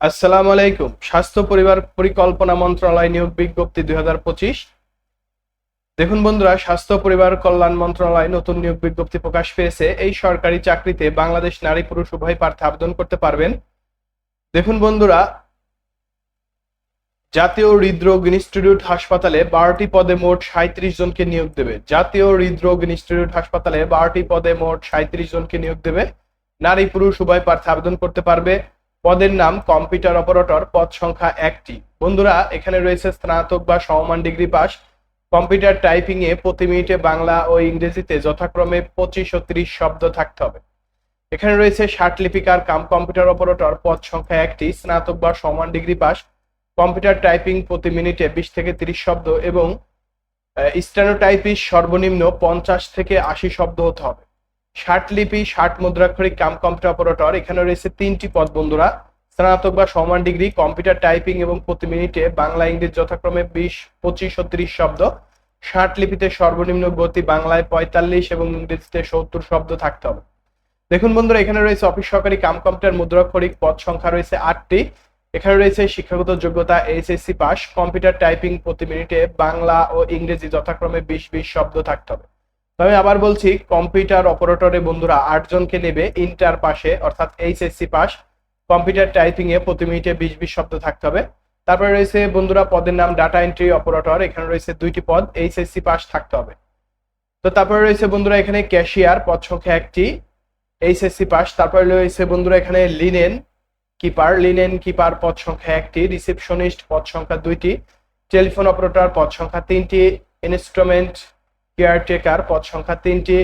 আসসালামু আলাইকুম। স্বাস্থ্য পরিবার পরিকল্পনা মন্ত্রণালয় নিয়োগ বিজ্ঞপ্তি দুই হাজার পঁচিশ। দেখুন বন্ধুরা, স্বাস্থ্য পরিবার কল্যাণ মন্ত্রণালয় নতুন নিয়োগ বিজ্ঞপ্তি প্রকাশ পেয়েছে। এই সরকারি চাকরিতে বাংলাদেশ নারী পুরুষ উভয় প্রার্থী আবেদন করতে পারবেন। দেখুন বন্ধুরা, জাতীয় হৃদরোগ ইনস্টিটিউট হাসপাতালে বারোটি পদে মোট সাঁত্রিশ জনকে নিয়োগ দেবে। জাতীয় হৃদরোগ ইনস্টিটিউট হাসপাতালে বারোটি পদে মোট সাঁত্রিশ জনকে নিয়োগ দেবে। নারী পুরুষ উভয় প্রার্থী আবেদন করতে পারবে। পদের নাম কম্পিউটার অপারেটর, পদ সংখ্যা একটি। বন্ধুরা, এখানে রয়েছে স্নাতক বা সমমান ডিগ্রি পাস। কম্পিউটার টাইপিং এ প্রতি মিনিটে বাংলা ও ইংরেজিতে যথাক্রমে পঁচিশ ও ত্রিশ শব্দ থাকতে হবে। এখানে রয়েছে ষাট লিপিকার কাম কম্পিউটার অপারেটর, পদ সংখ্যা একটি, স্নাতক বা সমান ডিগ্রি পাস। কম্পিউটার টাইপিং প্রতি মিনিটে বিশ থেকে তিরিশ শব্দ এবং স্ট্যানোটাইপিস সর্বনিম্ন পঞ্চাশ থেকে আশি শব্দ হতে হবে। ষাট লিপি, ষাট মুদ্রাক্ষরিক কাম কম্পিউটার অপারেটর। এখানে রয়েছে তিনটি পদ বন্ধুরা। স্নাতক বা সমান ডিগ্রি, কম্পিউটার টাইপিং এবং প্রতি মিনিটে বাংলা, ইংরেজি যথাক্রমে বিশ, পঁচিশ ও ত্রিশ শব্দ। ষাট লিপিতে সর্বনিম্ন গতি বাংলায় পঁয়তাল্লিশ এবং ইংরেজিতে সত্তর শব্দ থাকতে হবে। দেখুন বন্ধুরা, এখানে রয়েছে অফিস সহকারী কাম কম্পিউটার মুদ্রাক্ষরিক পদ সংখ্যা রয়েছে আটটি। এখানে রয়েছে শিক্ষাগত যোগ্যতা এইচএসসি পাস। কম্পিউটার টাইপিং প্রতি মিনিটে বাংলা ও ইংরেজি যথাক্রমে বিশ বিশ শব্দ থাকতে হবে। তবে আবার বলছি কম্পিউটার অপারেটরে বন্ধুরা আটজনকে নেবে ইন্টার পাশে, অর্থাৎ এইচএসসি পাস কম্পিউটার টাইপিং এ প্রতি মিনিটে বিশ বিশ শব্দ থাকতে হবে। তারপরে রয়েছে বন্ধুরা পদের নাম ডাটা এন্ট্রি অপারেটর এখানে রয়েছে দুইটি পদ এইচএসসি পাস থাকতে হবে। তো তারপরে রয়েছে বন্ধুরা এখানে ক্যাশিয়ার পদ সংখ্যা একটি এইচএসসি পাস তারপরে রয়েছে বন্ধুরা এখানে লিনেন কিপার লিনেন কিপার পদ সংখ্যা একটি রিসেপশনিস্ট পদ সংখ্যা দুইটি টেলিফোন অপারেটর পদ সংখ্যা তিনটি ইনস্ট্রুমেন্ট কেয়ারটেকার, পদ সংখ্যা তিনটি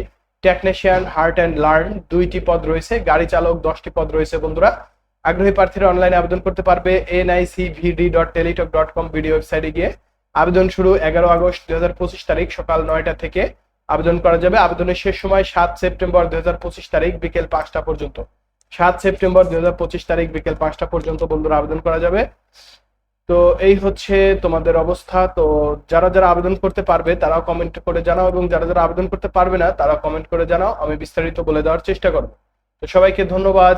টেকনিশিয়ান হার্ট অ্যান্ড লার্ন দুইটি পদ রয়েছে, গাড়ি চালক দশটি পদ রয়েছে বন্ধুরা। আগ্রহী প্রার্থীরা অনলাইনে আবেদন করতে পারবে NICVD dot Teletalk dot com video ওয়েবসাইটে গিয়ে। আবেদন শুরু এগারো আগস্ট হাজার পঁচিশ তারিখ সকাল নয়টা থেকে। আবেদন করা যাবে আবেদনের শেষ সময় সাত সেপ্টেম্বর হাজার পঁচিশ তারিখ বিকেল পাঁচটা পর্যন্ত। সাত সেপ্টেম্বর হাজার পঁচিশ তারিখ বিকেল পাঁচটা পর্যন্ত বন্ধুরা আবেদন করা যাবে। তো এই হচ্ছে তোমাদের অবস্থা। তো যারা যারা আবেদন করতে পারবে, তারাও কমেন্ট করে জানাও এবং যারা যারা আবেদন করতে পারবে না তারা কমেন্ট করে জানাও। আমি বিস্তারিত বলে দেওয়ার চেষ্টা করব। তো সবাইকে ধন্যবাদ।